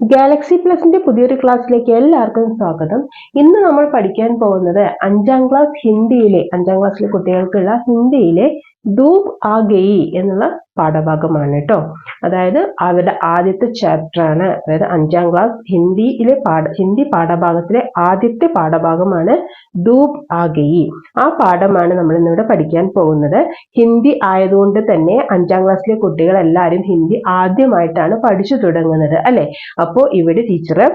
Galaxy പ്ലസിന്റെ പുതിയൊരു ക്ലാസ്സിലേക്ക് എല്ലാവർക്കും സ്വാഗതം. ഇന്ന് നമ്മൾ പഠിക്കാൻ പോകുന്നത് അഞ്ചാം ക്ലാസ് ഹിന്ദിയിലെ അഞ്ചാം ക്ലാസ്സിലെ കുട്ടികൾക്കുള്ള ഹിന്ദിയിലെ ധൂപ് ആ ഗെയി എന്നുള്ള പാഠഭാഗമാണ് കേട്ടോ. അതായത് അവരുടെ ആദ്യത്തെ ചാപ്റ്റർ ആണ്. അതായത് അഞ്ചാം ക്ലാസ് ഹിന്ദിയിലെ പാഠ ഹിന്ദി പാഠഭാഗത്തിലെ ആദ്യത്തെ പാഠഭാഗമാണ് ധൂപ് ആ ഗെയി. ആ പാഠമാണ് നമ്മൾ ഇന്നിവിടെ പഠിക്കാൻ പോകുന്നത്. ഹിന്ദി ആയതുകൊണ്ട് തന്നെ അഞ്ചാം ക്ലാസ്സിലെ കുട്ടികൾ എല്ലാവരും ഹിന്ദി ആദ്യമായിട്ടാണ് പഠിച്ചു തുടങ്ങുന്നത് അല്ലെ? അപ്പോൾ ഇവിടെ ടീച്ചർ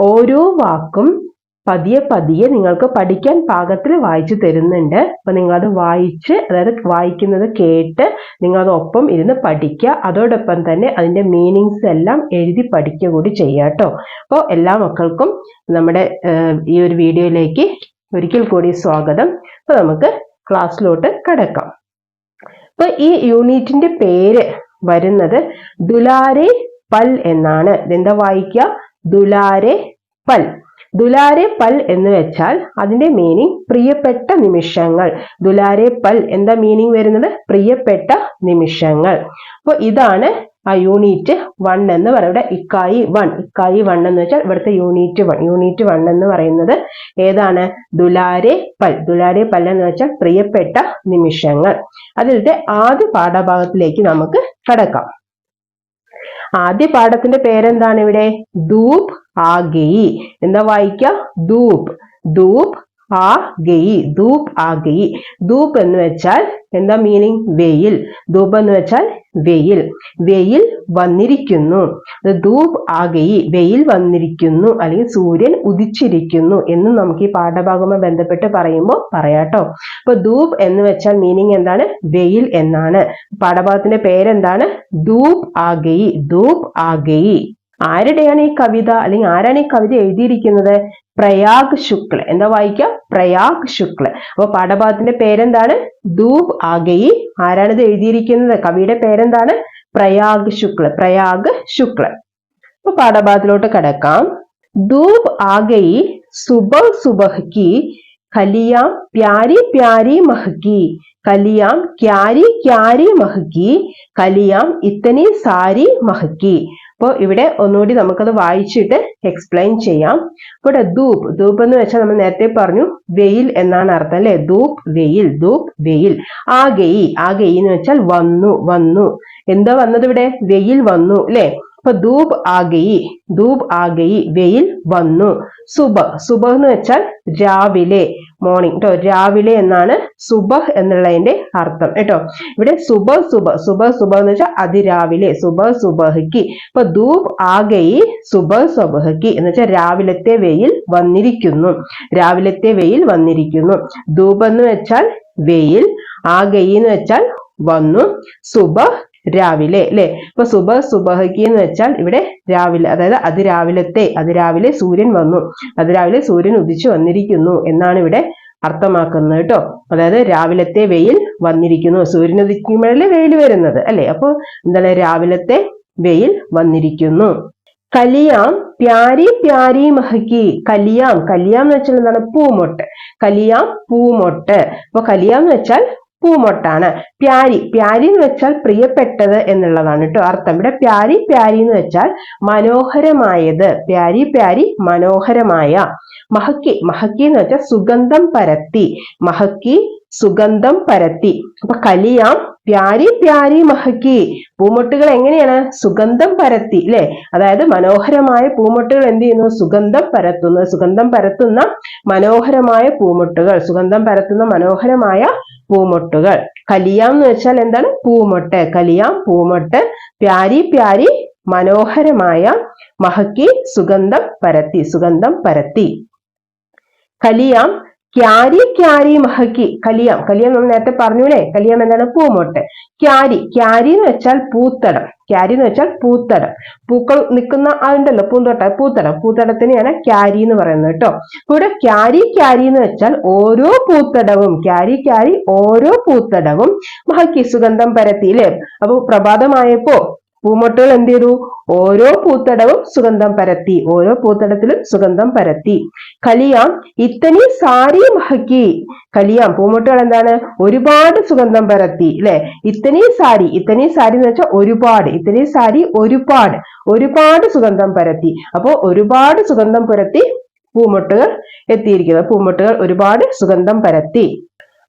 ഓരോ വാക്കും പതിയെ പതിയെ നിങ്ങൾക്ക് പഠിക്കാൻ പാകത്തിൽ വായിച്ചു തരുന്നുണ്ട്. അപ്പൊ നിങ്ങൾ അത് വായിച്ച് അതായത് വായിക്കുന്നത് കേട്ട് നിങ്ങൾ അതൊപ്പം ഇരുന്ന് പഠിക്കുക. അതോടൊപ്പം തന്നെ അതിന്റെ മീനിങ്സ് എല്ലാം എഴുതി പഠിക്കുക കൂടി ചെയ്യുക കേട്ടോ. അപ്പോൾ എല്ലാ മക്കൾക്കും നമ്മുടെ ഈ ഒരു വീഡിയോയിലേക്ക് ഒരിക്കൽ കൂടി സ്വാഗതം. അപ്പൊ നമുക്ക് ക്ലാസ്സിലോട്ട് കടക്കാം. അപ്പൊ ഈ യൂണിറ്റിന്റെ പേര് വരുന്നത് ദുലാരെ പൽ എന്നാണ്. ഇതെന്താ വായിക്കുക? ദുലാരെ പൽ. ദുലാരെ പൽ എന്ന് വെച്ചാൽ അതിന്റെ മീനിങ് പ്രിയപ്പെട്ട നിമിഷങ്ങൾ. ദുലാരെ പൽ എന്താ മീനിങ് വരുന്നത്? പ്രിയപ്പെട്ട നിമിഷങ്ങൾ. അപ്പോൾ ഇതാണ് ആ യൂണിറ്റ് വൺ എന്ന് പറയുന്നത്. ഇക്കായി വൺ ഇക്കായി വൺ എന്ന് വെച്ചാൽ ഇവിടുത്തെ യൂണിറ്റ് വൺ യൂണിറ്റ് വൺ എന്ന് പറയുന്നത് ഏതാണ്? ദുലാരെ പൽ. ദുലാരെ പൽ എന്ന് വെച്ചാൽ പ്രിയപ്പെട്ട നിമിഷങ്ങൾ. അതിലത്തെ ആദ്യ പാഠഭാഗത്തിലേക്ക് നമുക്ക് കടക്കാം. ആദ്യ പാഠത്തിന്റെ പേരെന്താണ് ഇവിടെ? ധൂപ് ആ എന്താ വായിക്ക? ധൂപ്. ധൂപ് ആ ഗയി ധൂപ് ആ ഗയി. ധൂപ് എന്ന് വെച്ചാൽ എന്താ മീനിങ് വെയിൽ. ധൂപ് എന്ന് വെച്ചാൽ വെയിൽ. വെയിൽ വന്നിരിക്കുന്നു. ധൂപ് ആ ഗെയി വെയിൽ വന്നിരിക്കുന്നു. അല്ലെങ്കിൽ സൂര്യൻ ഉദിച്ചിരിക്കുന്നു എന്ന് നമുക്ക് ഈ പാഠഭാഗവുമായി ബന്ധപ്പെട്ട് പറയുമ്പോൾ പറയാട്ടോ അപ്പൊ ധൂപ് എന്ന് വെച്ചാൽ മീനിങ് എന്താണ്? വെയിൽ എന്നാണ്. പാഠഭാഗത്തിന്റെ പേരെന്താണ്? ധൂപ് ആ ഗെയി ധൂപ് ആ ഗെയി. ആരുടെയാണ് ഈ കവിത? അല്ലെങ്കിൽ ആരാണ് ഈ കവിത എഴുതിയിരിക്കുന്നത്? പ്രയാഗ് ശുക്ല. എന്താ വായിക്കുക പ്രയാഗ് ശുക്ല. അപ്പൊ പാഠഭാഗത്തിന്റെ പേരെന്താണ്? ധൂപ് ആഗയി. ആരാണ് ഇത് എഴുതിയിരിക്കുന്നത്? കവിയുടെ പേരെന്താണ്? പ്രയാഗ് ശുക്ല. പ്രയാഗ് ശുക്ല. അപ്പൊ പാഠഭാഗത്തിലോട്ട് കിടക്കാം. ധൂപ് ആഗയി സുബ സുബഹ് കി. കലിയാം പ്യാരി പ്യാരി മഹ്കി കലിയാം ക്യാരി ക്യാരി മഹ്കി കലിയാം ഇത്തനി സാരി മഹ്കി അപ്പോൾ ഇവിടെ ഒന്നുകൂടി നമുക്കത് വായിച്ചിട്ട് എക്സ്പ്ലെയിൻ ചെയ്യാം. ഇവിടെ ധൂപ് ധൂപ് എന്ന് വെച്ചാൽ നമ്മൾ നേരത്തെ പറഞ്ഞു വെയിൽ എന്നാണ് അർത്ഥം അല്ലെ? ധൂപ് വെയിൽ ധൂപ് വെയിൽ. ആ ഗെയി ആ ഗെയി എന്ന് വെച്ചാൽ വന്നു വന്നു. എന്താ വന്നത് ഇവിടെ? വെയിൽ വന്നു അല്ലെ? അപ്പൊ ധൂപ് ആകയി ധൂപ് ആകയി വെയിൽ വന്നു. സുബ സുബഹ് എന്ന് വെച്ചാൽ രാവിലെ മോർണിംഗ് കേട്ടോ രാവിലെ എന്നാണ് സുബ എന്നുള്ളതിന്റെ അർത്ഥം. കേട്ടോ? ഇവിടെ സുബ സുബ സുബ സുബ എന്ന് വെച്ചാൽ അതിരാവിലെ സുബ സുബഹ്ക്ക് ഇപ്പൊ ധൂപ് ആകയി സുബ സുബഹ്ക്ക് എന്ന് വെച്ചാൽ രാവിലത്തെ വെയിൽ വന്നിരിക്കുന്നു. രാവിലത്തെ വെയിൽ വന്നിരിക്കുന്നു. ധൂപ് എന്ന് വെച്ചാൽ വെയിൽ ആകയി എന്ന് വെച്ചാൽ വന്നു. സുബ രാവിലെ അല്ലെ? ഇപ്പൊ സുബ സുബഹയ്ക്ക് എന്ന് വെച്ചാൽ ഇവിടെ രാവിലെ അതായത് അതിരാവിലത്തെ അതിരാവിലെ സൂര്യൻ വന്നു. അതിരാവിലെ സൂര്യൻ ഉദിച്ചു വന്നിരിക്കുന്നു എന്നാണ് ഇവിടെ അർത്ഥമാക്കുന്നത് കേട്ടോ. അതായത് രാവിലത്തെ വെയിൽ വന്നിരിക്കുന്നു. സൂര്യൻ ഉദിക്കുമ്പോഴല്ലേ വെയിൽ വരുന്നത് അല്ലെ? അപ്പൊ എന്താണ്? രാവിലത്തെ വെയിൽ വന്നിരിക്കുന്നു. കലിയാം പ്യാരി പ്യാരി മഹക്കി കലിയാം കലിയാം എന്ന് വെച്ചാൽ എന്താണ്? പൂമൊട്ട്. കലിയാം പൂമൊട്ട്. അപ്പൊ കലിയാം എന്ന് വെച്ചാൽ പൂമൊട്ടാണ്. പ്യാരി. പ്യാരി എന്ന് വെച്ചാൽ പ്രിയപ്പെട്ടത് എന്നുള്ളതാണ് കേട്ടോ അർത്ഥം. ഇവിടെ പ്യാരി പ്യാരി എന്ന് വെച്ചാൽ മനോഹരമായത്. പ്യാരി പ്യാരി മനോഹരമായ. മഹക്കി. മഹക്കി എന്ന് വെച്ചാൽ സുഗന്ധം പരത്തി. മഹക്കി സുഗന്ധം പരത്തി. അപ്പൊ കലിയാം പ്യാരി പ്യാരി മഹക്കി പൂമൊട്ടുകൾ എങ്ങനെയാണ്? സുഗന്ധം പരത്തി അല്ലെ അതായത് മനോഹരമായ പൂമൊട്ടുകൾ എന്ത് ചെയ്യുന്നു? സുഗന്ധം പരത്തുന്നു. സുഗന്ധം പരത്തുന്ന മനോഹരമായ പൂമൊട്ടുകൾ. സുഗന്ധം പരത്തുന്ന മനോഹരമായ പൂമൊട്ടുകൾ. കലിയാം എന്ന് വെച്ചാൽ എന്താണ്? പൂമൊട്ട്. കലിയാം പൂമൊട്ട് പ്യാരി പ്യാരി മനോഹരമായ മഹക്കി സുഗന്ധം പരത്തി സുഗന്ധം പരത്തി. കലിയാം ക്യാരി ക്യാരി മഹക്കി കലിയാം. കലിയാം നമ്മൾ നേരത്തെ പറഞ്ഞൂലേ? കലിയാം എന്താണ്? പൂമൊട്ട്. ക്യാരി. ക്യാരി എന്ന് വെച്ചാൽ പൂത്തടം. ക്യാരി എന്ന് വെച്ചാൽ പൂത്തടം. പൂക്കൾ നിൽക്കുന്ന അതുണ്ടല്ലോ പൂന്തോട്ട. പൂത്തടം. പൂത്തടത്തിനെയാണ് ക്യാരി എന്ന് പറയുന്നത് കേട്ടോ. ഇവിടെ ക്യാരി ക്യാരി എന്ന് വെച്ചാൽ ഓരോ പൂത്തടവും. ക്യാരി ക്യാരി ഓരോ പൂത്തടവും. മഹക്കി സുഗന്ധം പരത്തി അല്ലേ അപ്പൊ പ്രഭാതമായപ്പോ പൂമൊട്ടുകൾ എന്ത് ചെയ്തു ഓരോ പൂത്തടവും സുഗന്ധം പരത്തി. ഓരോ പൂത്തടത്തിലും സുഗന്ധം പരത്തി. കലിയാം ഇത്തനി സാരി മഹക്കി. കലിയാം പൂമൊട്ടുകൾ എന്താണ്? ഒരുപാട് സുഗന്ധം പരത്തി അല്ലെ ഇത്തനി സാരി ഇത്തനി സാരി എന്ന് വെച്ചാൽ ഒരുപാട്. ഇത്തനി സാരി ഒരുപാട്. ഒരുപാട് സുഗന്ധം പരത്തി. അപ്പോ ഒരുപാട് സുഗന്ധം പരത്തി പൂമൊട്ടുകൾ എത്തിയിരിക്കുന്നത് പൂമൊട്ടുകൾ ഒരുപാട് സുഗന്ധം പരത്തി.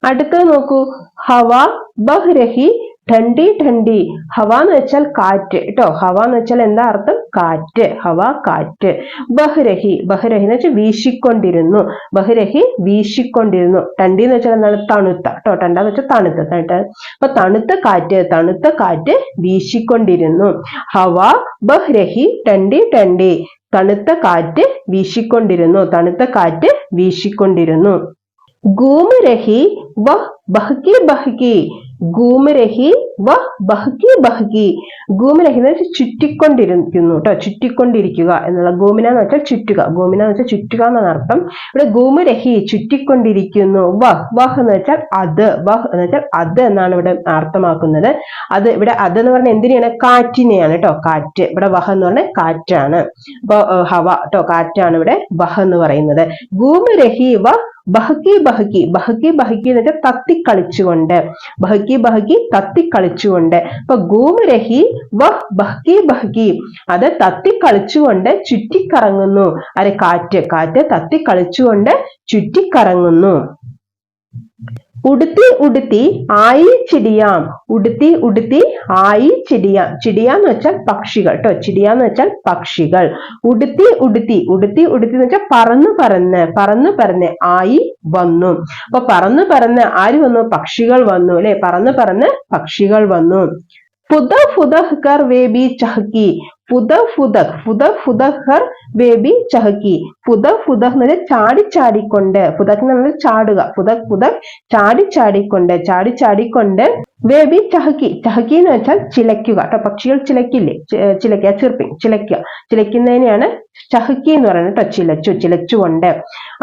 അടുത്തത് നോക്കൂ. ഹവ ബഹ്രഹി ഠണ്ടി ഠണ്ടി. ഹവ എന്ന് വെച്ചാൽ കാറ്റ് കേട്ടോ ഹവ എന്ന് വെച്ചാൽ എന്താ അർത്ഥം? കാറ്റ്. ഹവ കാറ്റ്. ബഹ്രഹി. ബഹ്രഹി എന്ന് വെച്ചാൽ വീശിക്കൊണ്ടിരുന്നു. ബഹ്രഹി വീശിക്കൊണ്ടിരുന്നു. ടണ്ടി എന്ന് വെച്ചാൽ എന്താണ്? തണുത്ത കേട്ടോ ടണ്ട എന്ന് വെച്ചാൽ തണുത്ത. തണുത്ത. അപ്പൊ തണുത്ത കാറ്റ് തണുത്ത കാറ്റ് വീശിക്കൊണ്ടിരുന്നു. ഹവ ബഹ്രഹി ടണ്ടി ടണ്ടി തണുത്ത കാറ്റ് വീശിക്കൊണ്ടിരുന്നു. തണുത്ത കാറ്റ് വീശിക്കൊണ്ടിരുന്നു. ഗൂമരഹി ബഹ് ബഹ്കി ബഹ്കി. ഗൂമ് രഹി വഹ് ബഹ്കി ബഹ്കി. ഗൂമ രഹി എന്ന് വെച്ചാൽ ചുറ്റിക്കൊണ്ടിരിക്കുന്നു കേട്ടോ ചുറ്റിക്കൊണ്ടിരിക്കുക എന്നുള്ള ഗൂമിന എന്ന് വെച്ചാൽ ചുറ്റുക. ഗൂമിന എന്ന് വെച്ചാൽ ചുറ്റുക എന്നാണ് അർത്ഥം. ഇവിടെ ഗൂമരഹി ചുറ്റിക്കൊണ്ടിരിക്കുന്നു വഹ് വഹ് എന്ന് വെച്ചാൽ അത് വഹ് എന്ന് വെച്ചാൽ അത് എന്നാണ് ഇവിടെ അർത്ഥമാക്കുന്നത്. അത് ഇവിടെ അത് എന്ന് പറഞ്ഞാൽ എന്തിനാണ് കാറ്റിനെയാണ് കേട്ടോ കാറ്റ്. ഇവിടെ വഹ എന്ന് പറഞ്ഞാൽ കാറ്റാണ്. ഹവ കേട്ടോ കാറ്റാണ് ഇവിടെ വഹ എന്ന് പറയുന്നത്. ഗൂമരഹി വ ബഹക്കി ബഹക്കി. ബഹക്കി ബഹക്കി എന്ന് വെച്ചാൽ തത്തിക്കളിച്ചുകൊണ്ട്. ബഹക്കി ബഹക്കി തത്തിക്കളിച്ചുകൊണ്ട്. അപ്പൊ ഗൂമരഹി വഹ് ബഹക്കി ബഹക്കി. അത് തത്തിക്കളിച്ചുകൊണ്ട് ചുറ്റിക്കറങ്ങുന്നു. അരെ കാറ്റ് കാറ്റ് തത്തിക്കളിച്ചുകൊണ്ട് ചുറ്റിക്കറങ്ങുന്നു. ഉടുത്തി ഉടുത്തി ആയി ചിടിയാം. ഉടുത്തി ഉടുത്തി ആയി ചിടിയാം. ചിടിയാന്ന് വെച്ചാൽ പക്ഷികൾ കേട്ടോ ചിടിയാന്ന് വെച്ചാൽ പക്ഷികൾ. ഉടുത്തി ഉടുത്തി. ഉടുത്തി ഉടുത്തി എന്ന് വെച്ചാൽ പറന്ന് പറന്ന്. പറന്ന് പറന്ന് ആയി വന്നു. അപ്പൊ പറന്ന് പറന്ന് ആര് വന്നു? പക്ഷികൾ വന്നു അല്ലെ? പറന്ന് പറന്ന് പക്ഷികൾ വന്നു. ഫുദ ഫുദഹ് കർ വേബി ചഹക്കി ഫുദ ഫുദഹ് ഫുദ ഫുദഹ് വേബി ചഹക്കി. പുതക് പുതക് എന്ന് പറഞ്ഞാൽ ചാടി ചാടിക്കൊണ്ട് ഫുദഹ് എന്ന് പറഞ്ഞാൽ ചാടുക. പുതക് പുതക് ചാടി ചാടിക്കൊണ്ട് ചാടി ചാടിക്കൊണ്ട് വേബി ചഹക്കി. ചഹക്കി എന്ന് വെച്ചാൽ ചിലയ്ക്കുക. കേട്ടോ പക്ഷികൾ ചിലക്കില്ലേ ചിലക്കുക ചിർപ്പിങ് ചിലയ്ക്കുക ചിലയ്ക്കുന്നതിനെയാണ് ചഹക്കി എന്ന് പറയുന്നത് കേട്ടോ ചിലച്ചു ചിലച്ചുകൊണ്ട്.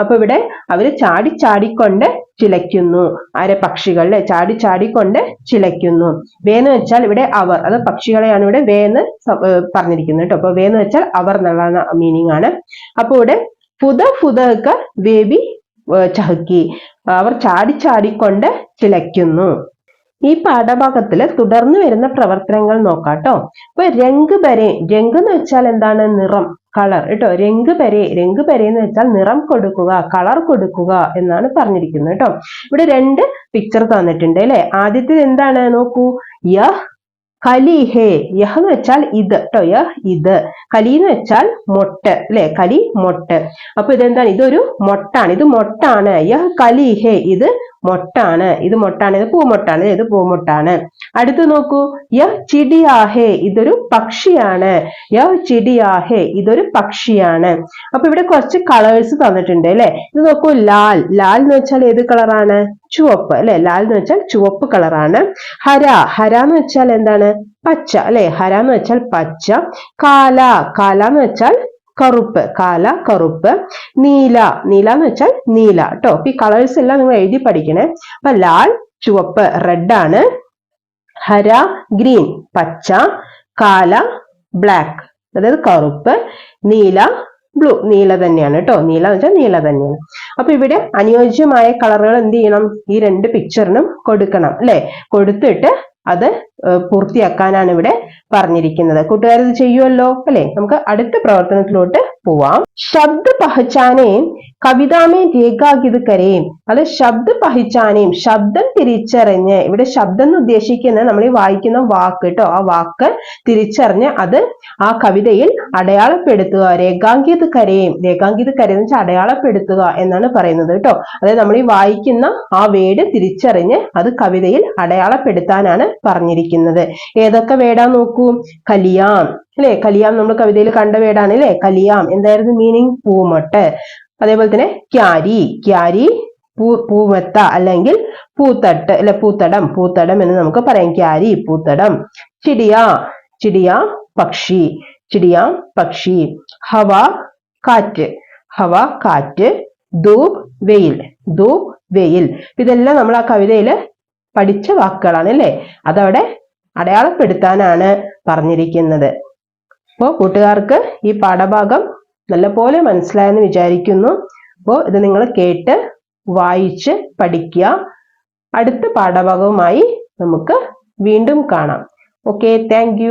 അപ്പൊ ഇവിടെ അവർ ചാടി ചാടിക്കൊണ്ട് ചിലയ്ക്കുന്നു. ആരെ? പക്ഷികളെ ചാടി ചാടിക്കൊണ്ട് ചിലയ്ക്കുന്നു. വേന്ന് വെച്ചാൽ ഇവിടെ അവർ അത് പക്ഷികളെയാണ് ഇവിടെ വേന്ന് പറഞ്ഞിരിക്കുന്നത് കേട്ടോ. അപ്പൊ വേന്ന് വെച്ചാൽ അവർ എന്നുള്ള മീനിങ് ആണ്. അപ്പൊ ഇവിടെ ഫുദ ഫുദക്ക ബേബി ചഹക്കി. അവർ ചാടി ചാടിക്കൊണ്ട് ചിലയ്ക്കുന്നു. ഈ പാഠഭാഗത്തിൽ തുടർന്ന് വരുന്ന പ്രവർത്തനങ്ങൾ നോക്കാട്ടോ. അപ്പൊ രംഗ് ബരെ രംഗ് എന്ന് വെച്ചാൽ എന്താണ്? നിറം കളർ കേട്ടോ. രംഗ് ബരെ രംഗ് ബരെ എന്ന് വെച്ചാൽ നിറം കൊടുക്കുക കളർ കൊടുക്കുക എന്നാണ് പറഞ്ഞിരിക്കുന്നത് കേട്ടോ. ഇവിടെ രണ്ട് പിക്ചർ തന്നിട്ടുണ്ട് അല്ലെ? ആദ്യത്തേത് എന്താണ്? നോക്കൂ. യഹ് കലി ഹേ. യഹ് എന്ന് വെച്ചാൽ ഇത് കേട്ടോ. യഹ് ഇത്. കലി എന്ന് വെച്ചാൽ മൊട്ട് അല്ലെ? കലി മൊട്ട്. അപ്പൊ ഇതെന്താണ്? ഇതൊരു മൊട്ടാണ്. ഇത് മൊട്ടാണ്. യഹ് കലി ഹേ. ഇത് മൊട്ടാണ്. ഇത് മൊട്ടാണ്. ഇത് പൂമൊട്ടാണ്. ഇത് പൂമൊട്ടാണ്. അടുത്ത് നോക്കൂ. യഹ് ചിടിയാഹേ ഇതൊരു പക്ഷിയാണ്. യഹ് ചിടിയാഹേ ഇതൊരു പക്ഷിയാണ്. അപ്പൊ ഇവിടെ കുറച്ച് കളേഴ്സ് തന്നിട്ടുണ്ട് അല്ലെ? ഇത് നോക്കൂ ലാൽ. ലാൽ എന്ന് വെച്ചാൽ ഏത് കളറാണ് ചുവപ്പ് അല്ലെ? ലാൽ എന്ന് വെച്ചാൽ ചുവപ്പ് കളറാണ് ഹര. ഹര എന്ന് വെച്ചാൽ എന്താണ്? പച്ച അല്ലെ? ഹര എന്ന് വെച്ചാൽ പച്ച. കാല. കാല എന്ന് വെച്ചാൽ കറുപ്പ് കാല കറുപ്പ് നീല. നീല എന്ന് വെച്ചാൽ നീല കേട്ടോ ഈ കളേഴ്സ് എല്ലാം നിങ്ങൾ എഴുതി പഠിക്കണേ. അപ്പൊ ലാൽ ചുവപ്പ് റെഡ് ആണ്. ഹര ഗ്രീൻ പച്ച. കാല ബ്ലാക്ക്. അതായത് കറുപ്പ് നീല ബ്ലൂ. നീല തന്നെയാണ് കേട്ടോ നീല എന്ന് വെച്ചാൽ നീല തന്നെയാണ്. അപ്പൊ ഇവിടെ അനുയോജ്യമായ കളറുകൾ എന്ത് ചെയ്യണം? ഈ രണ്ട് പിക്ചറിനും കൊടുക്കണം. അല്ലെ? കൊടുത്തിട്ട് അത് പൂർത്തിയാക്കാനാണ് ഇവിടെ പറഞ്ഞിരിക്കുന്നത്. കൂട്ടുകാർ ഇത് ചെയ്യുമല്ലോ അല്ലെ? നമുക്ക് അടുത്ത പ്രവർത്തനത്തിലോട്ട് പോവാം. ശബ്ദ പഹച്ചാനേയും കവിതാമേ രേഖാഗിത് അത് ശബ്ദ പഹിച്ചാനേയും ശബ്ദം തിരിച്ചറിഞ്ഞ് ഇവിടെ ശബ്ദം എന്ന് ഉദ്ദേശിക്കുന്നത് നമ്മൾ ഈ വായിക്കുന്ന വാക്ക് കേട്ടോ ആ വാക്ക് തിരിച്ചറിഞ്ഞ് അത് ആ കവിതയിൽ അടയാളപ്പെടുത്തുക രേഖാങ്കിത് കരയും രേഖാങ്കിത് കരയെന്ന് വെച്ചാൽ അടയാളപ്പെടുത്തുക എന്നാണ് പറയുന്നത് കേട്ടോ. അതായത് നമ്മൾ ഈ വായിക്കുന്ന ആ വേട് തിരിച്ചറിഞ്ഞ് അത് കവിതയിൽ അടയാളപ്പെടുത്താനാണ് പറഞ്ഞിരിക്കുന്നത്. ഏതൊക്കെ വേടാ നോക്കൂ? കലിയാം. അല്ലെ? കലിയാം നമ്മൾ കവിതയിൽ കണ്ട വേടാണ് അല്ലെ? കലിയാം. എന്തായിരുന്നു മീനിങ് പൂമൊട്ട്. അതേപോലെ തന്നെ ക്യാരി. ക്യാരി പൂ പൂമെത്ത അല്ലെങ്കിൽ പൂത്തട്ട് അല്ലെ പൂത്തടം. പൂത്തടം എന്ന് നമുക്ക് പറയാം. ക്യാരി പൂത്തടം. ചിടിയ. ചിടിയ പക്ഷി. ചിടിയ പക്ഷി. ഹവ കാറ്റ്. ഹവ കാറ്റ്. ധൂപ് വെയിൽ. ധൂപ് വെയിൽ. ഇതെല്ലാം നമ്മൾ ആ കവിതയിൽ പഠിച്ച വാക്കുകളാണ് അല്ലേ അതവിടെ അടയാളപ്പെടുത്താനാണ് പറഞ്ഞിരിക്കുന്നത്. അപ്പോൾ കൂട്ടുകാർക്ക് ഈ പാഠഭാഗം നല്ലപോലെ മനസ്സിലായെന്ന് വിചാരിക്കുന്നു. അപ്പോൾ ഇത് നിങ്ങൾ കേട്ട് വായിച്ച് പഠിക്കുക. അടുത്ത പാഠഭാഗവുമായി നമുക്ക് വീണ്ടും കാണാം. Okay thank